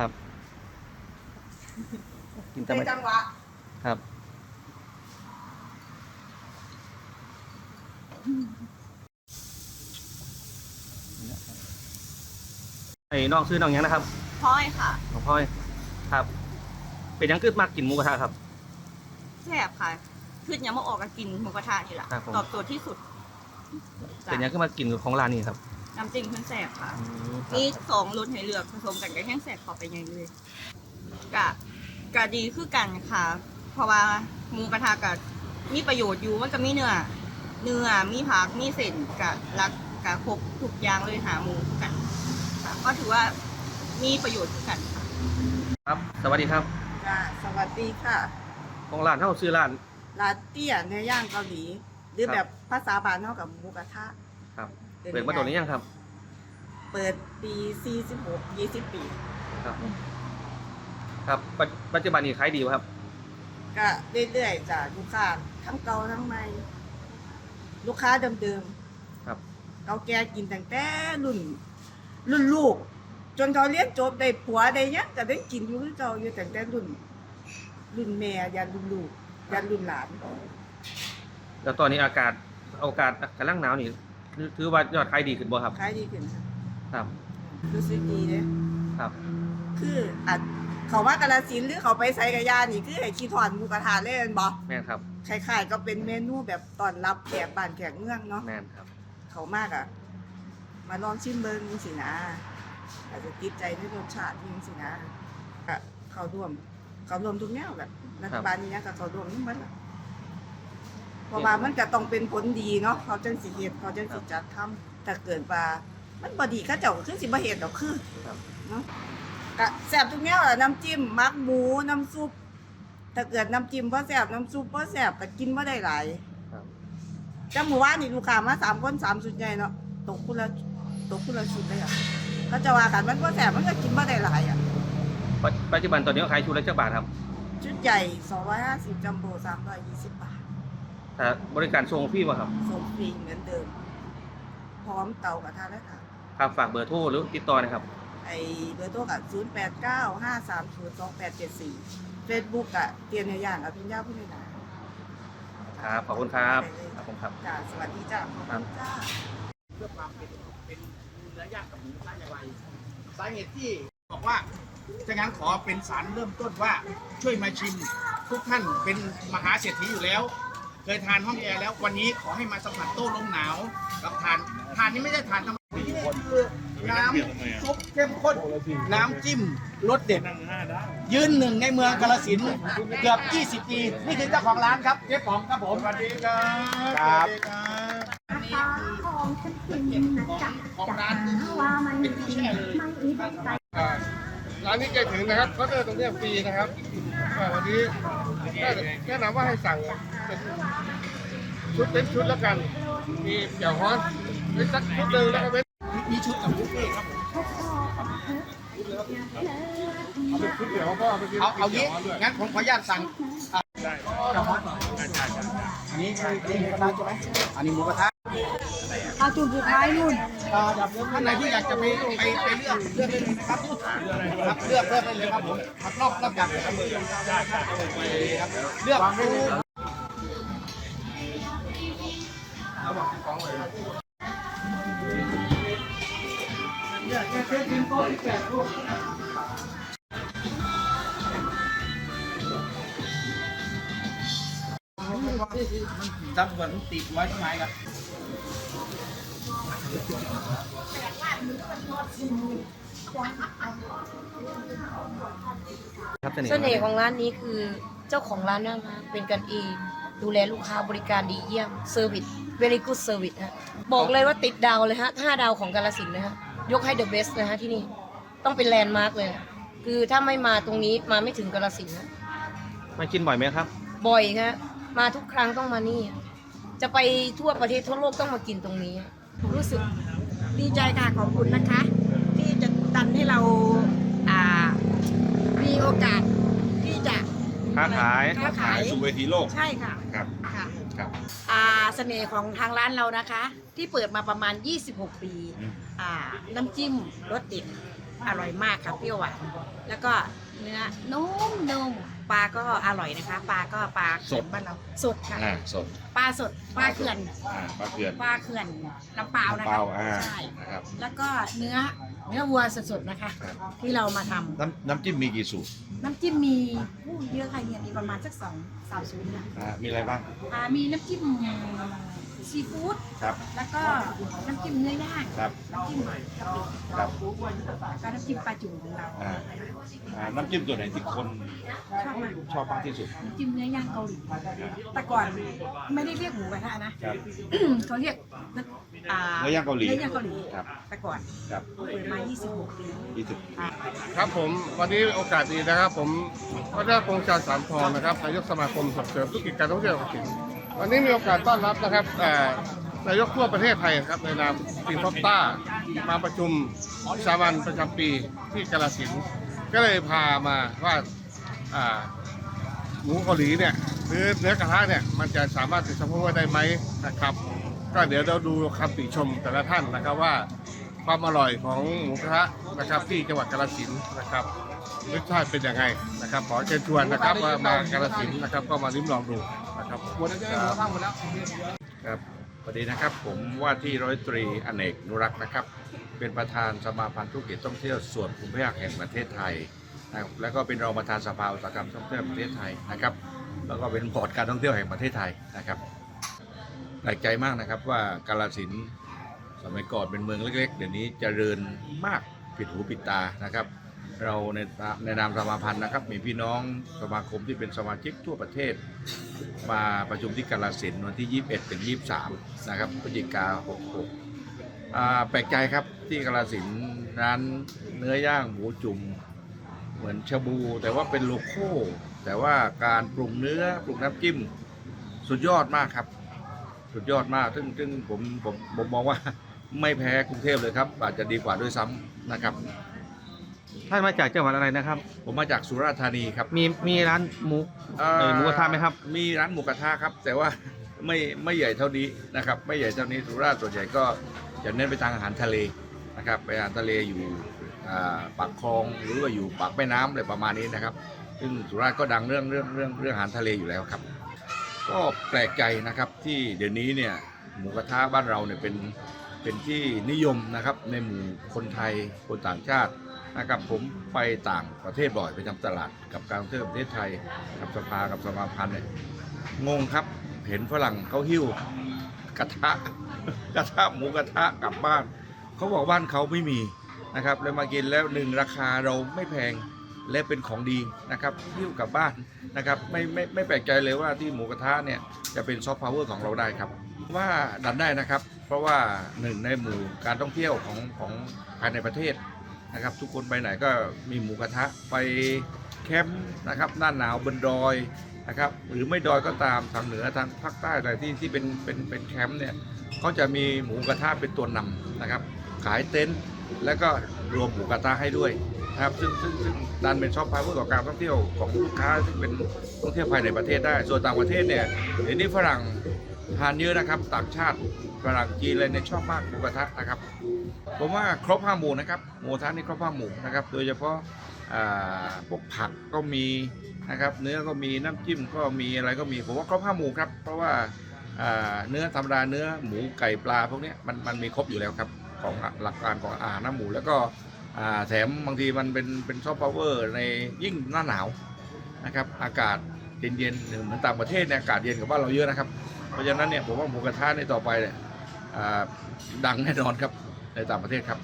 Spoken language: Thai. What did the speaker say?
ครับ กินแต่ในไม่จังหวะครับ ไอ้น้องซื้อน้องหยังนะครับพลอยค่ะน้องพลอยครับ เป็นหยังกึดมากกินหมูกระทะครับ แซ่บค่ะขึ้นยังมาออกกันกินหมูกระทะนี่แหละครับผม ตอบโจทย์ที่สุดเป็นหยังก็มากินของร้านนี้ครับ น้ำจิ้มเพิ่นแซ่บค่ะอืมครับมีสองรสให้เลือกผสมกันกับแห้งแซ่บเข้าไปใหญ่เลยกะกะดีคือกันค่ะ เพราะว่าหมูกระทะกะมีประโยชน์อยู่มันก็มีเนื้อเนื้อมีผักมีเส้นกะรักกะครบทุกอย่างเลยหาหมูคือกันค่ะก็ถือว่ามีประโยชน์คือกันค่ะครับ สวัสดีครับจ้าสวัสดีค่ะ ของร้านเท่าซื้อร้าน ร้านเตี้ยเนื้อย่างเกาหลี หรือครับแบบภาษาบาลเท่ากับหมูกระทะครับ เปิดมาตัวนี้ยังครับ เปิดปี46 20 ปี ครับ ครับปัจปัจจุบันนี้ขายดีบ่ครับ ก็เรื่อยๆจากลูกค้าทั้งเก่าทั้งใหม่ ลูกค้าเดิมครับๆเก่าแก่กินตั้งแต่รุ่น รุ่นลูก จนเขาเรียนจบได้ผัวได้หยังก็ได้กินอยู่คือเก่าอยู่ตั้งแต่รุ่น รุ่นแม่ยันรุ่นลูกยันรุ่นหลาน แล้วตอนนี้อากาศอากาศกำลังหนาวนี่ ถือถือว่ายอดขายดีขึ้นบ่ครับ ขายดีขึ้นค่ะครับ รู้สึกดีเด้ครับ คืออัดเขาว่ากาลสินธุ์หรือเขาไปไซกะยานี่คือให้ขี้ถอนหมูกระทะเล่นบ่แม่นครับ คล้ายๆก็เป็นเมนูแบบตอนรับแขกบ้านแขกเมืองเนาะ แม่นครับ เขามากอะ มาลองชิมเบิ้งสินะ อาจจะติดใจในรสชาติจริงสินะก็เขาร่วม เขาร่วมทุกแนวแบบรัฐบาลนี้ก็เขาร่วมทั้งหมดล่ะ เพราะว่ามันก็ต้องเป็นผลดีเนาะเขาจังสิเฮ็ดเขาจังสิจัดทำถ้าเกิดว่ามันบ่ดีเขาเจ้าก็คือสิบ่เฮ็ดดอกคือครับ เนาะก็แซ่บทุกแนวแหละน้ำจิ้มมักหมูน้ำซุปถ้าเกิดน้ำจิ้มบ่แซ่บน้ำซุปบ่แซ่บก็กินบ่ได้หลายครับจังหมู่ว่านนี่ลูกค้ามาสามคนสามชุดใหญ่เนาะตกคนละตกคนละชุดเลยอะก็จะว่ากันมันบ่แซ่บมันก็กินบ่ได้หลายอะ ปัจปัจจุบันตอนนี้ขายชุดละเจ้าบาทครับ ชุดใหญ่ 250 จัมโบ้320 บาท แต่บริการส่งฟรีบ่ครับ ส่งฟรีเหมือนเดิม พร้อมเตากระทะและค่ะครับฝากเบอร์โทรหรือติดต่อนะครับ ไอ้เบอร์โทรกับ0895302874 Facebook อะเตียนเนื้อย่างอภิญญาผู้นินาครับขอบคุณครับขอบคุณครับจ้าสวัสดีจ้าครับจ้าเพื่อความเป็นเป็นเนื้อย่างกับหมูกระทะอย่างไรสาเหตุที่บอกว่าถ้างั้นขอเป็นสารเริ่มต้นว่าช่วยมาชิมทุกท่านเป็นมหาเศรษฐีอยู่แล้ว เคยทานห้องแอร์แล้ววันนี้ขอให้มาสัมผัสโต้ลมหนาวกับทานทานนี้ไม่ได้ทานธรรมดาที่นี่คือน้ำซุปเข้มข้นน้ำจิ้มรสเด็ดยืนหนึ่งในเมืองกาฬสินธุ์เกือบ 20 ปี นี่คือเจ้าของร้านครับเจ๊ป๋องครับผมสวัสดีครับครับอันนี้คือของของร้านเป็นที่แช่เลยอ่าร้านนี้ใจถึงนะครับเขาเจอตรงเนี้ยฟรีนะครับอ่าวันนี้ แนะแนะนำว่าให้สั่งเป็นชุดเป็นชุดแล้วกัน มีเกี่ยวฮ้อนเป็นสักชุดหนึ่งแล้วก็เป็นมีชุดกับบุฟเฟ่ต์ครับผมเอาเป็นชุดเดียวก็เอาไปกินเอาเอาเกี่งี้ยวฮ้อนด้วยงั้นผมขออนุญาตสั่งอะได้เกี่ยวฮ้อนก่อนอันนี้คือนี่หมูกระทะใช่ไหมอันนี้หมูกระทะเอาจุดสุดท้ายนู่นอ่าเดี๋ยว ท่านไหนที่อยากจะไปไปไปเลือกเลือกได้เลยนะครับครับเลือกเลือกได้เลยครับผมครับรอบรอบจากครับเลือกดูจับเหมือนติดไว้ที่ไม้ครับ ครับเสน่เสน่ห์ห์ของร้านนี้คือเจ้าของร้านนะคะเป็นกันเองดูแลลูกค้าบริการดีเยี่ยมเซอร์วิส very good service ฮะบอกเลยว่าติดดาวเลยฮะห้าดาวของกาลสินธุ์นะฮะยกให้ the best นะฮะที่นี่ต้องเป็นแลนด์มาร์กเลยนะคือถ้าไม่มาตรงนี้มาไม่ถึงกาลสินธุ์นะมากินบ่อยไหมครับ บ่อยครับมาทุกครั้งต้องมานี่ จะไปทั่วประเทศทั่วโลกต้องมากินตรงนี้ รู้สึกดีใจค่ะขอบคุณนะคะ ที่จะดันให้เราอ่ามีโอกาสที่จะค้าขายค้าขายสู่เวทีโลกใช่ค่ะครับค่ะครับอ่าเสน่ห์ของทางร้านเรานะคะ ที่เปิดมาประมาณ 26 ปีอืมอ่าน้ำจิ้มรสเด็ดอร่อยมากค่ะเปรี้ยวหวานแล้วก็เนื้อนุ่มนุ่ม ปลาก็อร่อยนะคะ ปลาก็ปลาเขื่อนบ้านเราสดค่ะ อ่าสดปลาสดปลาเขื่อนอ่าปลาเกลือนปลาเขื่อนลำเปล่านะเปคะล่าอ่าใช่นะครับ แล้วก็เนื้อเนื้อวัวสดๆนะคะ ครับ ที่เรามาทำน้ำน้ำจิ้มมีกี่สูตรน้ำจิ้มมีอู้เยอะค่ะเนี่ยมีประมาณสักสองสามศูนย์นะอ่ามีอะไรบ้างอ่ามีน้ำจิ้ม ซีฟู้ดครับ แล้วก็น้ำจิ้มเนื้อย่างครับน้ำจิ้มกะปิครับแล้วก็น้ำจิ้มปลาจุ่มของเราอ่าอ่าน้ำจิ้มตัวไหนที่คนชอบมากชอบมากที่สุด น้ำจิ้มเนื้อย่างเกาหลีแต่ก่อนไม่ได้เรียกหมูกระทะนะครับเขาเรียกอ่เนื้อย่างเกาหลีเนื้อย่างเกาหลีครับ แต่ก่อนครับเปิดมา 26 ปี ยี่สิบครับผมวันนี้โอกาสดีนะครับ ผมวัฒนพงษ์ชาญสามทองนะครับนายกสมาคมส่งเสริมธุรกิจการท่องเที่ยวของถิ่น วันนี้มีโอกาสต้อนรับนะครับนายกทั่วประเทศไทยครับในนามทีมท็อปต้ามาประชุมสามัญประจำปีที่กาฬสินธ์ก็เลยพามาว่าหมูเกาหลีเนี่ยหรือเนื้อกระทะเนี่ยมันจะสามารถติดสมมติว่าได้ไหมนะครับ ก็เดี๋ยวเราดูคำติชมแต่ละท่านนะครับว่าความอร่อยของหมูกระทะนะครับที่จังหวัดกาฬสินธ์นะครับ รสชาติเป็นยังไงนะครับขอเชิญชวนนะครับว่ามากาฬสินธุ์นะครับก็มาลิ้มลองดูนะครับครับสวัสดีนะครับผมว่าที่ร้อยตรีอเนกนุรักษ์นะครับ เป็นประธานสมาพันธ์ธุรกิจท่องเที่ยวส่วนภูมิภาคแห่งประเทศไทยนะครับแล้วก็เป็นรองประธานสภาอุตสาหกรรมท่องเที่ยวแห่งประเทศไทยนะครับ แล้วก็เป็นบอร์ดการท่องเที่ยวแห่งประเทศไทยนะครับแปลกใจมากนะครับว่ากาลสินสมัยก่อนเป็นเมืองเล็ก ๆ เดี๋ยวนี้เจริญมากผิดหูผิดตานะครับ เราในในนามสมาพันธ์นะครับ มีพี่น้องสมาคมที่เป็นสมาชิกทั่วประเทศ มาประชุมที่กาลสินวันที่ 21 ถึง 23 นะครับพฤศจิกา66แปลกใจครับที่กาลสินร้านเนื้อย่างหมูจุ่มเหมือนชาบู แต่ว่าเป็นโลโก้แต่ว่าการปรุงเนื้อปรุงน้ำจิ้มสุดยอดมากครับ สุดยอดมาก ซึ่งซึ่งผมผมผมมองว่าไม่แพ้กรุงเทพเลยครับ อาจจะดีกว่าด้วยซ้ำนะครับ ท่านมาจากจังหวัดอะไรนะครับ ผมมาจากสุราษฎร์ธานีครับมีมีร้านหมูเอ่อเอ่อหมูกระทะไหมครับ มีร้านหมูกระทะครับ แต่ว่าไม่ไม่ใหญ่เท่านี้นะครับ ไม่ใหญ่เท่านี้สุราษฎร์ส่วนใหญ่ก็จะเน้นไปทางอาหารทะเลนะครับไปอาหารทะเลอยู่อ่าปากคลองหรือว่าอยู่ปากแม่น้ำอะไรประมาณนี้นะครับ ซึ่งสุราษฎร์ก็ดังเรื่องเรื่องเรื่องเรื่องอาหารทะเลอยู่แล้วครับ ก็แปลกใจนะครับที่เดี๋ยวนี้เนี่ยหมูกระทะบ้านเราเนี่ยเป็นเป็นที่นิยมนะครับในหมู่คนไทยคนต่างชาติ นะครับผมไปต่างประเทศบ่อยไปทำตลาดกับการท่องเที่ยวประเทศไทยกับสภากับสมาพันธ์เนี่ยงงครับเห็นฝรั่งเขาหิ้วกระทะกระทะหมูกระทะกลับบ้านเขาบอกบ้านเขาไม่มีนะครับแล้วมากินแล้วหนึ่งราคาเราไม่แพงและเป็นของดีนะครับหิ้วกลับบ้านนะครับไม่ไม่ไม่แปลกใจเลยว่าที่หมูกระทะเนี่ยจะเป็นซอฟต์พาวเวอร์ของเราได้ครับ ว่าดันได้นะครับ เพราะว่าหนึ่งในหมู่การท่องเที่ยวของของภายในประเทศ นะครับ ทุกคนไปไหนก็มีหมูกระทะไปแคมป์นะครับหน้าหนาวบนดอยนะครับหรือไม่ดอยก็ตามทางเหนือทางภาคใต้อะไรที่ที่เป็นเป็นเป็นแคมป์เนี่ยเขาจะมีหมูกระทะเป็นตัวนำนะครับ ขายเต็นท์แล้วก็รวมหมูกระทะให้ด้วยนะครับซึ่งซึ่งซึ่งดันเป็นซอฟต์พาวเวอร์ต่อการท่องเที่ยวของลูกค้าซึ่งเป็นท่องเที่ยวภายในประเทศได้ ส่วนต่างประเทศเนี่ยเดี๋ยวนี้ฝรั่งทานเยอะนะครับต่างชาติ ฝรั่งจีนอะไรเนี่ยชอบมากหมูกระทะนะครับผมว่าครบห้าหมู่นะครับหมูกระทะนี่ครบห้าหมู่นะครับโดยเฉพาะพวกผักก็มีนะครับเนื้อก็มีน้ำจิ้มก็มีอะไรก็มีผมว่าครบห้าหมู่ครับเพราะว่าเนื้อธรรมดาเนื้อหมูไก่ปลาพวกนี้มันมันมีครบอยู่แล้วครับของหลักการของอาหารน้ำหมูแล้วก็แถมบางทีมันเป็นเป็นซอฟต์พาวเวอร์ในยิ่งหน้าหนาวนะครับอากาศเย็นๆเหมือนต่างประเทศเนี่ยอากาศเย็นกว่าบ้านเราเยอะนะครับ เพราะฉะนั้นเนี่ยผมว่าหมูกระทะในต่อไปเนี่ย ดังแน่นอนครับในต่างประเทศครับ